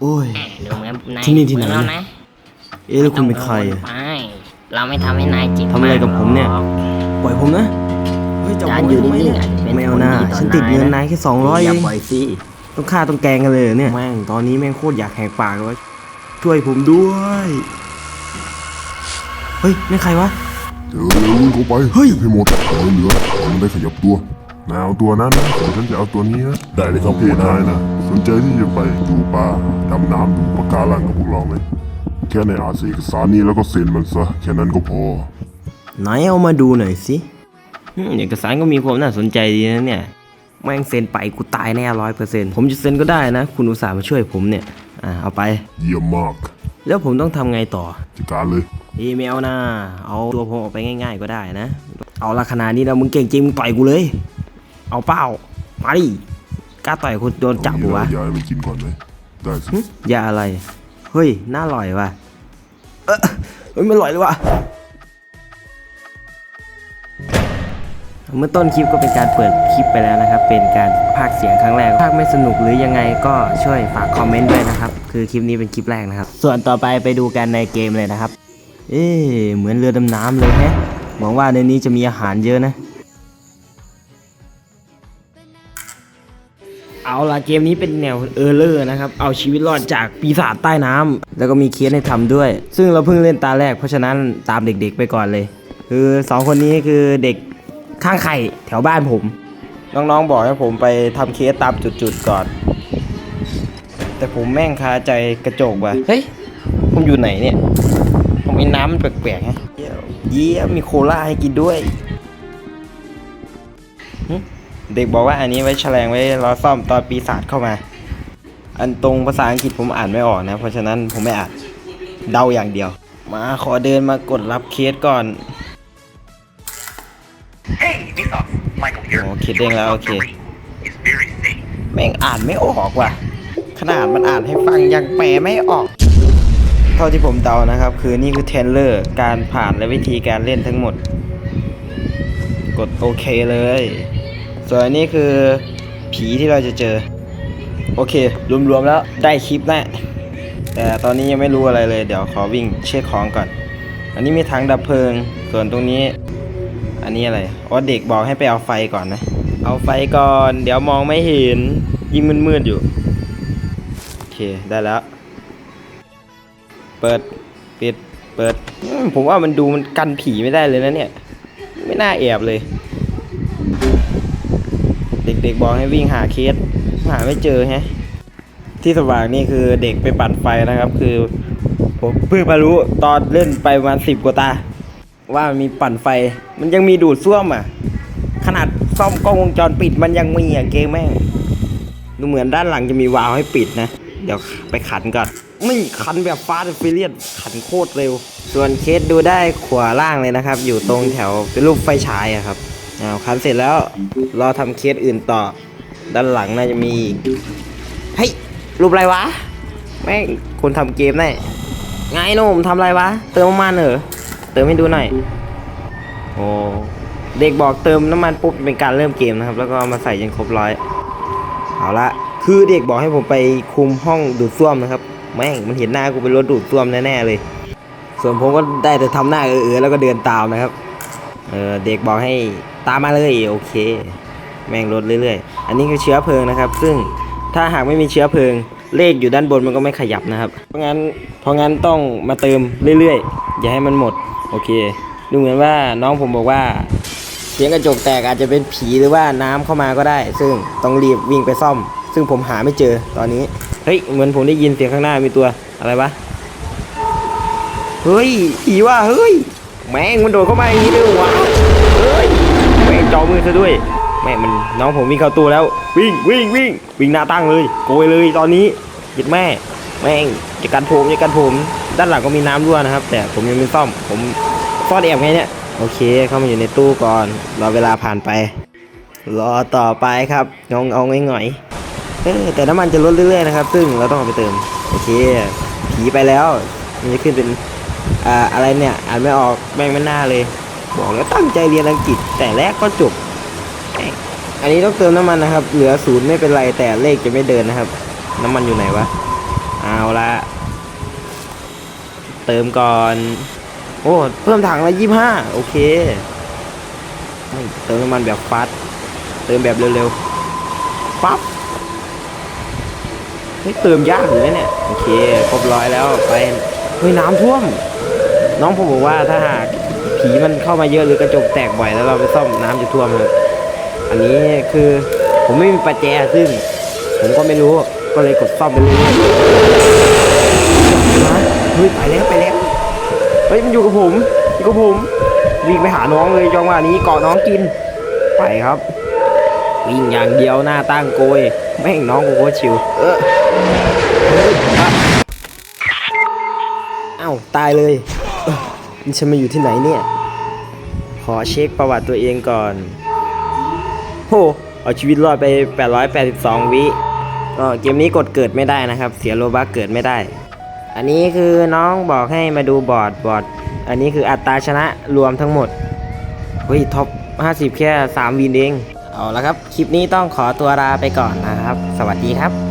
โอ้ย ดูเหมือนนายที่นี่ที่ไหนเหมือเรานะเอ๊ะแล้วคุณเป็นใครไม่อะต้องกังวลไปเราไม่ทำให้นายจิตทำอะไรกับผมเนี่ยากหรอกปล่อยผมนะ เฮ้ยจะกาเอารผมอยู่ทำไมนิ่งเนี่ยๆอาจจะเป็นไม่เอาหน้าผลดีต่อฉันติดเงินนายนะนายแค่สองร้อยอเอย่าง ปล่อยสิต้องฆ่าต้องแกล้งกันเลยเหรอเนี่ยแม่งตอนนี้แม่งโคตรอยากแหกปากเลยว่าช่วยผมด้วย เฮ้ยนี่นใครวะ เดี๋ยวเร็ววิ่งเข้าไปเฮ้ยให้หมดเอาเหลือเอามันได้ขยับตัว นายเอาตัวนั้นนะส่วนฉันจะเอาตัวนี้นะได้เลยครับพี่นายนะ สนใจที่จะไปดูปลาดำน้ำดูปะการังกับพวกเราไหมแค่ในอาเอกสารนี้แล้วก็เซ็นมันซะแค่นั้นก็พอ ไหนเอามาดูหน่อยสิอืมเอกสารก็มีความน่าสนใจดีนะเนี่ย แม่งเซ็นไปกูตายแน่ร้อยเปอร์เซ็นต์ผมจะเซ็นก็ได้นะ คุณอุตส่าห์มาช่วยผมเนี่ย อ่าเอาไป เยี่ยมมากแล้วผมต้องทำไงต่อ จัดการเลย อีเมลนะ เอาตัวผมออกไปง่าย ๆ ก็ได้นะ เอาละขนาดนี้แล้วมึงเก่งจริงมึงต่อยกูเลย เอาเป้ามาดิกล้าต่อยคนโดนจับเอากูวะงี้เราย้ายมันกินก่อนไหมได้สิหึยาอะไร เฮ้ย น่าอร่อยว่ะ เออเฮ้ยไม่อร่อยเลยว่ะ เมื่อต้นคลิปก็เป็นการเปิดคลิปไปแล้วนะครับ เป็นการพากย์เสียงครั้งแรกพากย์ไม่สนุกหรือยังไงก็ช่วยฝากคอมเมนต์ด้วยนะครับ คือคลิปนี้เป็นคลิปแรกนะครับ ส่วนต่อไปไปดูกันในเกมเลยนะครับ เอ๊ะเหมือนเรือดำน้ำเลยแฮะหวังว่าในนี้จะมีอาหารเยอะนะ เอาล่ะเกมนี้เป็นแนวเออร์เลอร์นะครับ เอาชีวิตรอดจากปีศาจใต้น้ำแล้วก็มีเคสให้ทำด้วย ซึ่งเราเพิ่งเล่นตาแรกเพราะฉะนั้นตามเด็กๆไปก่อนเลย คือสองคนนี้คือเด็กข้างไข่แถวบ้านผม น้องๆบอกให้ผมไปทำเคสตามจุดๆก่อน แต่ผมแม่งคาใจกระจกว่ะเฮ้ยผมอยู่ไหนเนี่ยผมไอ้น้ำมันแปลกๆฮะเยี่ยมเยี่ยมมีโคลาให้กินด้วย เด็กบอกว่าอันนี้ไว้แฉลงไว้รอซ่อมตอนปีศาจเข้ามา อันตรงภาษาอังกฤษผมอ่านไม่ออกนะ เพราะฉะนั้นผมไม่อ่านเดาอย่างเดียว มาขอเดินมากดรับเคสก่อน Hey, Vsauce, Michael here. Oh, okay, Your ding lah, okay. submarine is very safe. แม่งอ่านไม่ออกว่ะ ขนาดมันอ่านให้ฟังยังแปลไม่ออก เท่าที่ผมเดานะครับ คือนี่คือเทรลเลอร์การผ่านและวิธีการเล่นทั้งหมด กดโอเคเลย ส่วนอันนี้คือผีที่เราจะเจอ โอเค รวมๆแล้วได้คลิปแน่แต่ตอนนี้ยังไม่รู้อะไรเลย เดี๋ยวขอวิ่งเช็คของก่อน อันนี้มีถังดับเพลิง ส่วนตรงนี้ อันนี้อะไรอ๋อเด็กบอกให้ไปเอาไฟก่อนนะ เอาไฟก่อน เดี๋ยวมองไม่เห็น ยิ่งมืดๆอยู่ โอเค ได้แล้ว เปิด ปิด เปิด ผมว่ามันดูมันกันผีไม่ได้เลยนะเนี่ย ไม่น่าแอบเลย เด็กๆบอกให้วิ่งหาเคสหาไม่เจอฮะที่สว่างนี่คือเด็กไปปั่นไฟนะครับ คือผมเพิ่งมารู้ตอนเล่นไปประมาณสิบกว่าตา ว่ามันมีปั่นไฟ มันยังมีดูดซ่วมอะ ขนาดซ่อมกล้องวงจรปิดมันยังมีอะเกมแม่งดูเหมือนด้านหลังจะมีวาล์วให้ปิดนะ เดี๋ยวไปขันก่อนไม่ขันแบบฟาสต์ฟิเลียนขันโคตรเร็ว ส่วนเคสดูได้ขวาล่างเลยนะครับ อยู่ตรงแถวเป็นรูปไฟฉายอะครับ อ้าวขันเสร็จแล้ว รอทำเคสอื่นต่อ ด้านหลังน่าจะมีเฮ้ยรูปอะไรวะแม่งคนทำเกมแน่ไงนุ่มทำอะไรวะ เติมน้ำมันเหรอเติมให้ดูหน่อยโอ้เด็กบอกเติมน้ำมันปุ๊บเป็นการเริ่มเกมนะครับ แล้วก็มาใส่จนครบร้อยเอาละคือเด็กบอกให้ผมไปคุมห้องดูดซ่วมนะครับ แม่งมันเห็นหน้ากูเป็นรถดูดซ่วมแน่ๆเลย ส่วนผมก็ได้แต่ทำหน้าเออๆแล้วก็เดินตามนะครับเออเด็กบอกให้ ตามมาเลยโอเค แม่งลดเรื่อยๆ อันนี้คือเชื้อเพลิงนะครับ ซึ่งถ้าหากไม่มีเชื้อเพลิง เลขอยู่ด้านบนมันก็ไม่ขยับนะครับ เพราะงั้นเพราะงั้นต้องมาเติมเรื่อยๆ อย่าให้มันหมดโอเค ดูเหมือนว่าน้องผมบอกว่าเสียงกระจกแตกอาจจะเป็นผีหรือว่าน้ำเข้ามาก็ได้ ซึ่งต้องรีบวิ่งไปซ่อม ซึ่งผมหาไม่เจอตอนนี้เฮ้ยเหมือนผมได้ยินเสียงข้างหน้ามีตัวอะไรวะเฮ้ยผีว่ะเฮ้ยแม่งมันโดดเข้ามาอย่างนี้เลยวะเฮ้ย แม่งจอมือซะด้วยแม่มันน้องผมวิ่งเข้าตู้แล้ว วิ่งวิ่งวิ่งวิ่งหน้าตั้งเลยโกยเลยตอนนี้ยิดแม่ แม่งจะกันผมจะกันผม ด้านหลังก็มีน้ำรั่วนะครับ แต่ผมยังไม่ซ่อม ผมซ่อนแอบไงเนี่ยโอเค เข้ามาอยู่ในตู้ก่อนรอเวลาผ่านไป รอต่อไปครับงองเอาง่อยๆเออแต่น้ำมันจะลดเรื่อยๆนะครับ ซึ่งเราต้องเอาไปเติมโอเคผีไปแล้ว มันจะขึ้นเป็นอ่าอะไรเนี่ยอ่านไม่ออกแม่งไม่น่าเลย บอกแล้วตั้งใจเรียนอังกฤษแต่แรกก็จบ อันนี้ต้องเติมน้ำมันนะครับ เหลือศูนย์ไม่เป็นไรแต่เลขจะไม่เดินนะครับ น้ำมันอยู่ไหนวะ เอาละเติมก่อน โอ้ เพิ่มถังละยี่ห้าโอเค เติมน้ำมันแบบฟาสเติมแบบเร็วๆ ปั๊บเฮ้ยเติมยากอยู่นะเนี่ย โอเค ครบร้อยแล้วไปเฮ้ยน้ำท่วม น้องผมบอกว่าถ้าหาก ผีมันเข้ามาเยอะหรือกระจกแตกบ่อยแล้วเราไปซ่อมน้ำจะท่วมครับอันนี้คือผมไม่มีประแจซึ่ง ผมก็ไม่รู้ก็เลยกดซ่อมไปเรื่อยๆนะเฮ้ยไปแล้วไปแล้วเฮ้ยมันอยู่กับผมอยู่กับผมวิ่งไปหาน้องเลยจังหวะนี้เกาะน้องกิน ไปครับวิ่งอย่างเดียวหน้าตั้งโกยแม่งน้องกูโคตรชิว เออเอะเอ้าตายเลยเนี่ฉันมาอยู่ที่ไหนเนี่ย ขอเช็คประวัติตัวเองก่อน โห เอาชีวิตรอดไป 882 วิก็เกมนี้กดเกิดไม่ได้นะครับ เสียโลบัคเกิดไม่ได้ อันนี้คือน้องบอกให้มาดูบอร์ดบอร์ด อันนี้คืออัตราชนะรวมทั้งหมด เฮ้ย ท็อป 50 แค่ 3 วินเอง เอาละครับ คลิปนี้ต้องขอตัวลาไปก่อนนะครับ สวัสดีครับ